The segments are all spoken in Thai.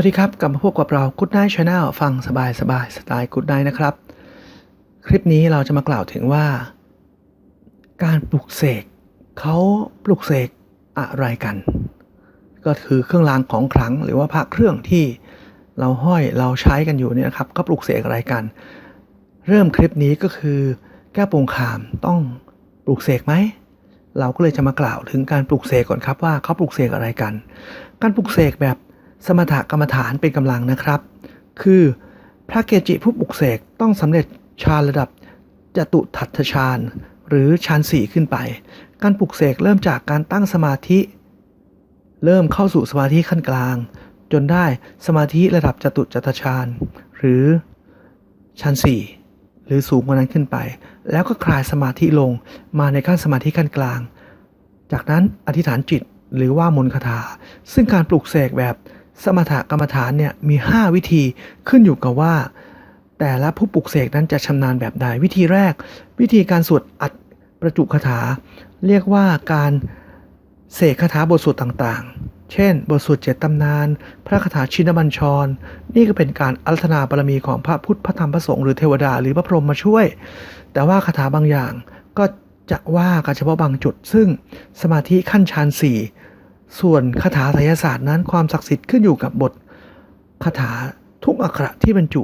วัสดีครับกลับมาพบกับเรา Good Night Channel ฟังสบายสบายสไตล์ Good Night นะครับ คลิปนี้เราจะมากล่าวถึงว่า การปลุกเสกเขาปลุกเสกอะไรกัน ก็คือเครื่องรางของขลังหรือว่าพระเครื่องที่เราห้อยเราใช้กันอยู่เนี่ยนะครับก็ปลุกเสกอะไรกัน เริ่มคลิปนี้ก็คือแก้ปงขามต้องปลูกเสกไหมเราก็เลยจะมากล่าวถึงการปลูกเสกก่อนครับว่าเขาปลูกเสกอะไรกัน การปลูกเสกแบบ สมถกรรมฐานเป็นกำลังนะครับ คือพระเกจิผู้ปลูกเสกต้องสำเร็จฌานระดับจตุทัตฌานหรือฌานสี่ขึ้นไป การปลูกเสกเริ่มจากการตั้งสมาธิ เริ่มเข้าสู่สมาธิขั้นกลาง จนได้สมาธิระดับจตุจัตฌานหรือชั้นสี่หรือสูงกว่านั้นขึ้นไป แล้วก็คลายสมาธิลงมาในขั้นสมาธิขั้นกลาง จากนั้นอธิษฐานจิตหรือว่ามนต์คาถา ซึ่งการปลุกเสกแบบ สมถกรรมฐานเนี่ยมี 5 วิธีขึ้นอยู่กับว่า แต่ละผู้ปลุกเสกนั้นจะชำนาญแบบใด วิธีแรก วิธีการสวดอัดประจุคาถา เรียกว่าการเสกคาถาบทสวดต่างๆ เช่น บทสวดเจ็ดตำนาน พระคาถาชินบัญชร นี่ก็เป็นการอารัธนาบารมีของพระพุทธพระธรรมพระสงฆ์หรือเทวดาหรือพระพรหมมาช่วย แต่ว่าคาถาบางอย่างก็จะว่ากันเฉพาะบางจุด ซึ่งสมาธิขั้นฌานสี่ ส่วนคาถาไสยศาสตร์นั้นความศักดิ์สิทธิ์ขึ้นอยู่กับบทคาถาทุกอักขระที่บรรจุ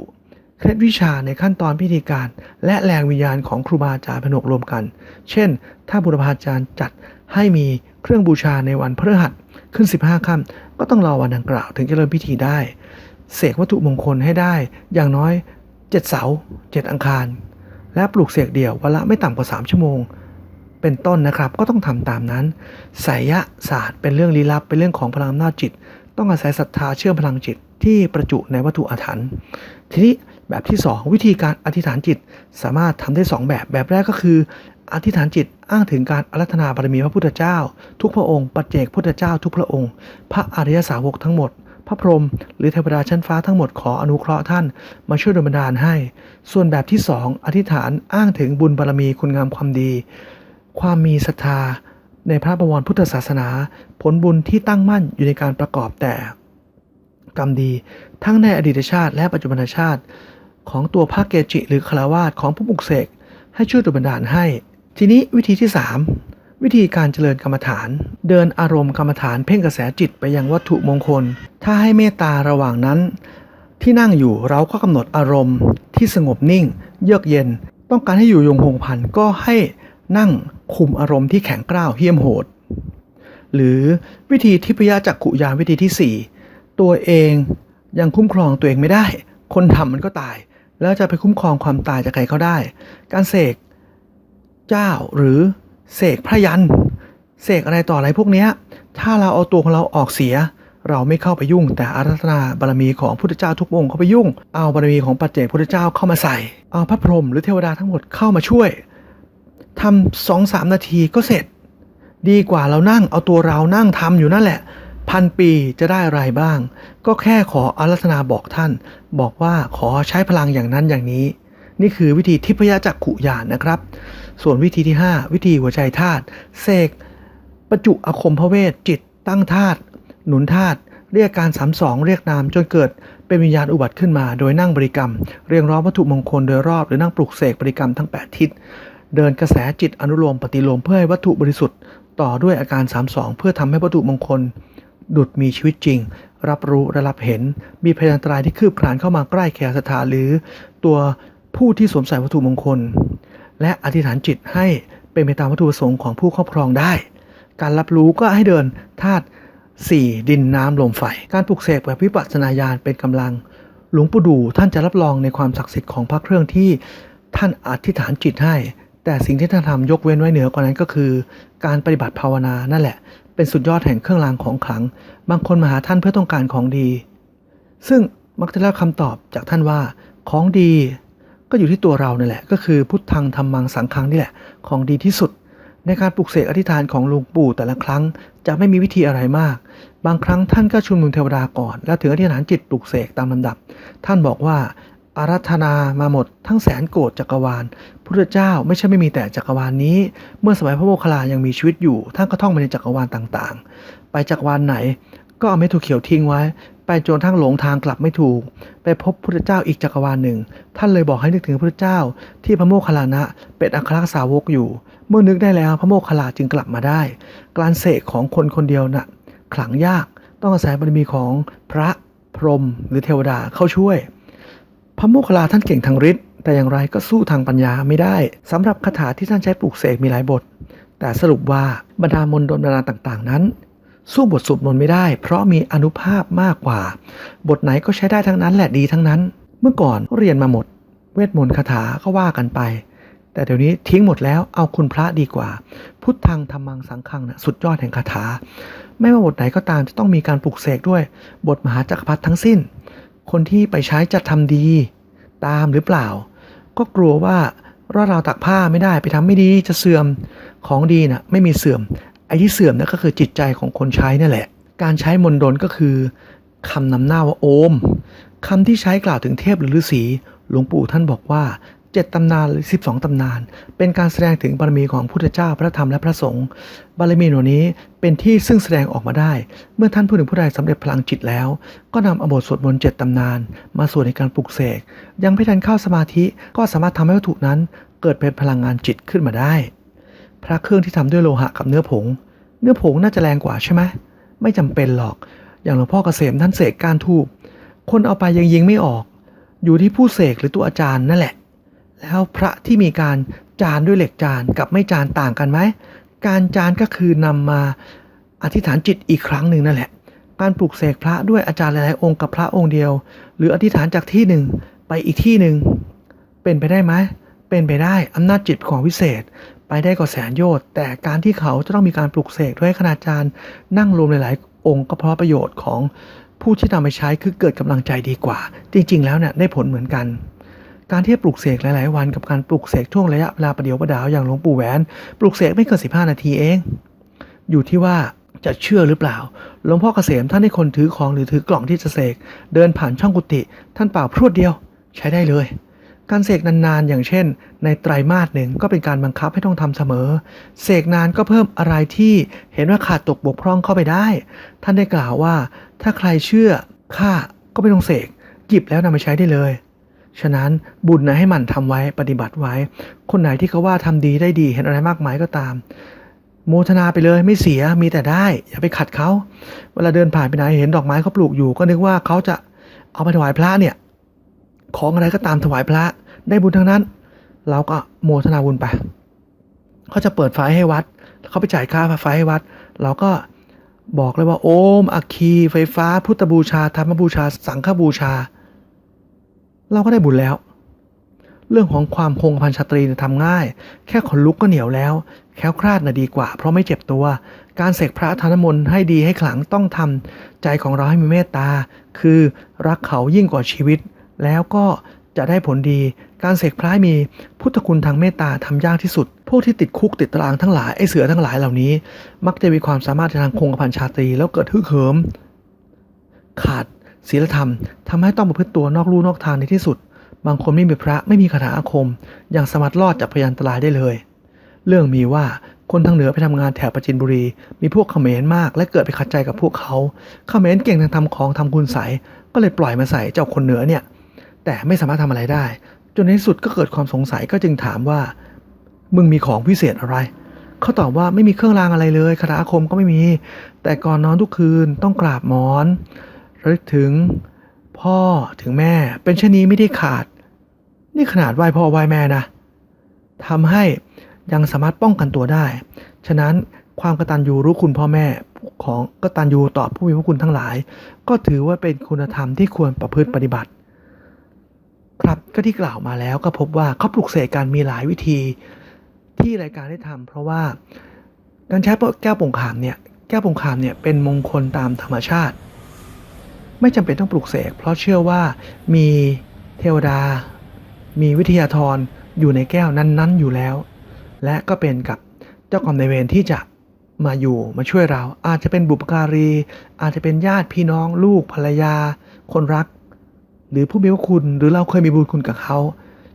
เคล็ดวิชาในขั้นตอนพิธีการ และแรงวิญญาณของครูบาอาจารย์ผนวกรวมกัน เช่น ถ้าบุรพาจารย์จัดให้มีเครื่องบูชาในวันพฤหัสขึ้น 15ค่ำก็ต้องรอวันดังกล่าวถึงจะเริ่มพิธีได้ เสกวัตถุมงคลให้ได้ อย่างน้อย 7 เสาร์7อังคาร และปลูกเสกเดี่ยววันละไม่ต่ำกว่า 3 ชั่วโมง เป็นต้นนะครับก็ต้องทำตามนั้นไสยศาสตร์เป็นเรื่องลี้ลับเป็นเรื่องของพลังอำนาจจิต ต้องอาศัยศรัทธาเชื่อมพลังจิตที่ประจุในวัตถุอาถรรพ์ทีนี้แบบที่ 2 วิธีการอธิษฐานจิตสามารถทำได้ 2 แบบแบบแรกก็คือ อธิษฐานจิตอ้างถึงการอารัธนาบารมีพระพุทธเจ้า ทุกพระองค์ปัจเจกพุทธเจ้าทุกพระองค์ พระอริยสาวกทั้งหมด พระพรหมหรือเทวดาชั้นฟ้าทั้งหมดขออนุเคราะห์ท่านมาช่วยดลบันดาลให้ ส่วนแบบที่ 2 อธิษฐานอ้างถึงบุญบารมีคุณงามความดี ความมีศรัทธาในพระบวรพุทธศาสนา ผลบุญที่ตั้งมั่นอยู่ในการประกอบแต่ กรรมดีทั้งในอดีตชาติและปัจจุบันชาติ ของตัวพระเกจิ หรือคารวาสของผู้ปลุกเสกให้ช่วยดลบันดาลให้ ทีนี้วิธีที่ 3 วิธีการเจริญกรรมฐาน เดินอารมณ์กรรมฐานเพ่งกระแสจิตไปยังวัตถุมงคล ถ้าให้เมตตาระหว่างนั้น ที่นั่งอยู่เราก็กำหนดอารมณ์ที่สงบนิ่ง เยือกเย็น ต้องการให้อยู่ยงคงพันก็ให้ นั่งคุมอารมณ์ที่แข็งกร้าวเหี้ยมโหด หรือวิธีทิพยจักขุยานวิธีที่ 4 ตัวเองยังคุ้มครองตัวเองไม่ได้ คนทำมันก็ตาย แล้วจะไปคุ้มครองความตายจากใครเขาได้ การเสกเจ้าหรือเสกพระยันเสกอะไรต่ออะไรพวกเนี้ยถ้าเราเอาตัวของเราออกเสีย เราไม่เข้าไปยุ่ง แต่อารัธนาบารมีของพุทธเจ้าทุกองค์เข้าไปยุ่ง เอาบารมีของปัจเจกพุทธเจ้าเข้ามาใส่ เอาพระพรหมหรือเทวดาทั้งหมดเข้ามาช่วย ทำสองสามนาทีก็เสร็จ ดีกว่าเรานั่งเอาตัวเรานั่งทำอยู่นั่นแหละ พันปีจะได้อะไรบ้าง ก็แค่ขออารัธนาบอกท่าน บอกว่าขอใช้พลังอย่างนั้นอย่างนี้ นี่คือวิธีทิพยจักขุยานนะครับ ส่วนวิธีที่ 5 วิธีหัวใจธาตุเสกประจุอคมพระเวทจิตตั้งธาตุหนุนธาตุเรียกการสามสองเรียกนามจนเกิดเป็นวิญญาณอุบัติขึ้นมา โดยนั่งบริกรรม เรียงร้องวัตถุมงคลโดยรอบหรือนั่งปลุกเสกบริกรรมทั้ง 8 ทิศ เดินกระแสจิตอนุโลมปฏิโลมเพื่อให้วัตถุบริสุทธิ์ ต่อด้วยอาการ 32 เพื่อทำให้วัตถุมงคล ดุดมีชีวิตจริง รับรู้และรับเห็น มีพยันตรายที่คืบคลานเข้ามาใกล้แขสถาหรือ ตัวผู้ที่สวมใส่วัตถุมงคล และอธิษฐานจิตให้เป็นไปตามวัตถุประสงค์ของผู้ครอบครองได้ การรับรู้ก็ให้เดินธาตุสี่ดินน้ำลมไฟ การปลุกเสกแบบวิปัสสนาญาณเป็นกำลัง หลวงปู่ดูท่านจะรับรองในความศักดิ์สิทธิ์ของพระเครื่องที่ท่านอธิษฐานจิตให้ แต่สิ่งที่ท่านทำยกเว้นไว้เหนือกว่านั้นก็คือ การปฏิบัติภาวนานั่นแหละ เป็นสุดยอดแห่งเครื่องรางของขลัง บางคนมาหาท่านเพื่อต้องการของดี ซึ่งมักจะได้คำตอบจากท่านว่าของดีก็อยู่ที่ตัวเราเนี่ยแหละ ก็คือพุทธังธรรมังสังฆังนี่แหละ ของดีที่สุด ในการปลุกเสกอธิษฐานของหลวงปู่แต่ละครั้งจะไม่มีวิธีอะไรมาก บางครั้งท่านก็ชุมนุมเทวดาก่อน แล้วถึงอธิษฐานจิตปลุกเสกตามลำดับ ท่านบอกว่า อารัธนามาหมดทั้งแสนโกดจักรวาลพุทธเจ้าไม่ใช่ไม่มีแต่จักรวาลนี้ เมื่อสมัยพระโมคคัลลายังมีชีวิตอยู่ท่านก็ท่องไปในจักรวาลต่างๆ ไปจักรวาลไหน ก็เอาเม็ดถั่วเขียวทิ้งไว้ ไปจนทั้งหลงทางกลับไม่ถูก ไปพบพุทธเจ้าอีกจักรวาลหนึ่ง ท่านเลยบอกให้นึกถึงพระพุทธเจ้า ที่พระโมคคัลลานะเป็นอัครสาวกอยู่ เมื่อนึกได้แล้วพระโมคคัลลาจึงกลับมาได้ การเสกของคนคนเดียวน่ะขลังยากต้องอาศัยบารมีของพระพรหมหรือเทวดาเข้าช่วย พระโมคคัลลาท่านเก่งทางฤทธิ์แต่อย่างไรก็สู้ทางปัญญาไม่ได้สำหรับคาถาที่ท่านใช้ปลูกเสกมีหลายบท แต่สรุปว่าบรรดามนต์ดลบรรดาต่างๆ นั้น สู้บทสวดมนต์ไม่ได้ เพราะมีอนุภาพมากกว่า บทไหนก็ใช้ได้ทั้งนั้นแหละดีทั้งนั้น เมื่อก่อนเรียนมาหมด เวทมนต์คาถาก็ว่ากันไป แต่เดี๋ยวนี้ทิ้งหมดแล้วเอาคุณพระดีกว่า พุทธังธรรมังสังฆังนะสุดยอดแห่งคาถา ไม่ว่าบทไหนก็ตามจะต้องมีการปลุกเสกด้วย บทมหาจักรพรรดิทั้งสิ้น คนที่ไปใช้จะทำดี ตามหรือเปล่า ก็กลัวว่าร่าเราตักผ้าไม่ได้ไปทำไม่ดีจะเสื่อมของดีน่ะไม่มีเสื่อม ไอ้ที่เสื่อมนั่นก็คือจิตใจของคนใช้นั่นแหละ การใช้มนต์ดลก็คือคำนำหน้าว่าโอมคำที่ใช้กล่าวถึงเทพหรือฤาษีหลวงปู่ท่านบอกว่า เจ็ดตำนานหรือสิบสองตำนาน เป็นการแสดงถึงบารมีของพุทธเจ้าพระธรรมและพระสงฆ์บารมีเหล่านี้เป็นที่ซึ่งแสดงออกมาได้ เมื่อท่านผู้หนึ่งผู้ใดสำเร็จพลังจิตแล้ว ก็นำอบทสวดมนต์เจ็ดตำนาน มาสวดในการปลุกเสกยังไม่ทันเข้าสมาธิก็สามารถทำให้วัตถุนั้น เกิดเป็นพลังงานจิตขึ้นมาได้ พระเครื่องที่ทำด้วยโลหะกับเนื้อผง เนื้อผงน่าจะแรงกว่าใช่ไหมไม่จำเป็นหรอก อย่างหลวงพ่อเกษมท่านเสกการทูบคนเอาไปยังยิงไม่ออก อยู่ที่ผู้เสกหรือตัวอาจารย์นั่นแหละ แล้วพระที่มีการจานด้วยเหล็กจานกับไม่จานต่างกันไหม การจานก็คือนำมาอธิษฐานจิตอีกครั้งหนึ่งนั่นแหละ การปลุกเสกพระด้วยอาจารย์หลายๆองค์กับพระองค์เดียว หรืออธิษฐานจากที่หนึ่งไปอีกที่หนึ่งเป็นไปได้ไหม เป็นไปได้อำนาจจิตของวิเศษ ไปได้กว่าแสนโยชน์ แต่การที่เขาจะต้องมีการปลุกเสกด้วยคณาจารย์ นั่งรวมหลายๆ องค์ก็เพราะประโยชน์ของผู้ที่นำไปใช้คือเกิดกำลังใจดีกว่า จริง ๆ แล้วเนี่ยได้ผลเหมือนกัน การที่ปลุกเสกหลาย ๆ วันกับการปลุกเสกช่วงระยะเวลาประเดียวประดาวอย่างหลวงปู่แหวน ปลุกเสกไม่เกิน15 นาทีเอง อยู่ที่ว่าจะเชื่อหรือเปล่า หลวงพ่อเกษมท่านให้คนถือของหรือถือกล่องที่จะเสกเดินผ่านช่องกุฏิท่านเป่าพรวดเดียว ใช้ได้เลย การเสกนาน ๆ อย่างเช่น ในไตรมาสหนึ่งก็เป็นการบังคับให้ต้องทำเสมอ เสกนานก็เพิ่มอะไรที่เห็นว่าขาดตกบกพร่องเข้าไปได้ ท่านได้กล่าวว่า ถ้าใครเชื่อข้าก็ไม่ต้องเสกหยิบแล้วนำมาใช้ได้เลย ฉะนั้นบุญนะให้มันทำไว้ปฏิบัติไว้ คนไหนที่เขาว่าทำดีได้ดีเห็นอะไรมากมายก็ตาม โมทนาไปเลยไม่เสียมีแต่ได้ อย่าไปขัดเขาเวลาเดินผ่านไปไหนเห็นดอกไม้เขาปลูกอยู่ ก็นึกว่าเขาจะเอาไปถวายพระเนี่ย ของอะไรก็ตามถวายพระได้บุญทั้งนั้น เราก็โมทนาบุญไปเขาจะเปิดไฟให้วัดเขาไปจ่ายค่าไฟให้วัด เราก็บอกเลยว่าโอมอัคคีไฟฟ้า พุทธบูชาธรรมบูชา สังฆบูชา เราก็ได้บุญแล้ว เรื่องของความคงพันชาตรีทำง่าย แค่ขนลุกก็เหนียวแล้ว แค้วคลาดน่ะดีกว่า เพราะไม่เจ็บตัว การเสกพระทานมนต์ให้ดีให้ขลังต้องทำใจของเราให้มีเมตตา คือรักเขายิ่งกว่าชีวิต แล้วก็จะได้ผลดี การเสกพระมีพุทธคุณทางเมตตาทำยากที่สุด พวกที่ติดคุกติดตารางทั้งหลาย ไอ้เสือทั้งหลายเหล่านี้ มักจะมีความสามารถทางคงกระพันชาตรีแล้วเกิดฮึกเหิม ขาด ศีลธรรมทำให้ต้องประพฤติตัวนอกลู่นอกทางในที่สุด บางคนไม่มีพระไม่มีคาถาอาคม ยังสามารถรอดจากพยันตรายได้เลย เรื่องมีว่าคนทางเหนือไปทำงานแถบประจินบุรี มีพวกเขมรมาก และเกิดไปขัดใจกับพวกเขาเขมรเก่งทางทำของทำคุณใสยก็เลยปล่อยมาใส่เจ้าคนเหนือเนี่ย แต่ไม่สามารถทำอะไรได้ จนในที่สุดก็เกิดความสงสัยก็จึงถามว่า มึงมีของพิเศษอะไรเขาตอบว่าไม่มีเครื่องรางอะไรเลยคาถาอาคมก็ไม่มี แต่ก่อนนอนทุกคืนต้องกราบหมอน ระลึกถึงพ่อถึงแม่เป็นเช่นนี้ไม่ได้ขาด นี่ขนาดไหว้พ่อไหว้แม่นะทำให้ยังสามารถป้องกันตัวได้ ฉะนั้นความกตัญญูรู้คุณพ่อแม่ของกตัญญูต่อผู้มีพระคุณทั้งหลาย ก็ถือว่าเป็นคุณธรรมที่ควรประพฤติปฏิบัติ ครับก็ที่กล่าวมาแล้วก็พบว่าเขาปลุกเสกการมีหลายวิธีที่รายการได้ทำเพราะว่าการใช้แก้วปงขามเนี่ยแก้วปงขามเนี่ยเป็นมงคลตามธรรมชาติ ไม่จำเป็นต้องปลุกเสก เพราะเชื่อว่ามีเทวดา มีวิทยาธรอยู่ในแก้วนั้นๆอยู่แล้ว และก็เป็นกับเจ้ากรรมนายเวรที่จะมาอยู่มาช่วยเรา อาจจะเป็นบุปการี อาจจะเป็นญาติพี่น้อง ลูกภรรยา คนรัก หรือผู้มีพระคุณหรือเราเคยมีบุญคุณกับเขา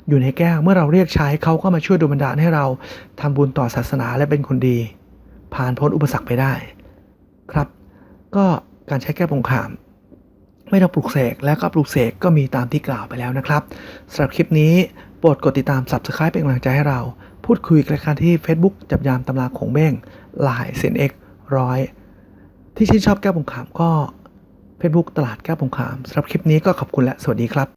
อยู่ในแก้วเมื่อเราเรียกใช้เขาก็มาช่วยดลบันดาลให้เราทำบุญต่อศาสนาและเป็นคนดี ผ่านพ้นอุปสรรคไปได้ ครับ ก็การใช้แก้วปงขาม ไม่ต้องปลุกเสกแล้วก็ปลุกเสกก็มีตามที่กล่าวไปแล้วนะครับสำหรับคลิปนี้โปรดกดติดตาม Subscribe เป็นกำลังใจให้เรา พูดคุยกันการที่ Facebook จับยามตำราของเบ้งลายเซนเอ็กร้อยที่ชื่นชอบแก้วผงขามก็ Facebook ตลาดแก้วผงขามสำหรับคลิปนี้ก็ขอบคุณและสวัสดีครับ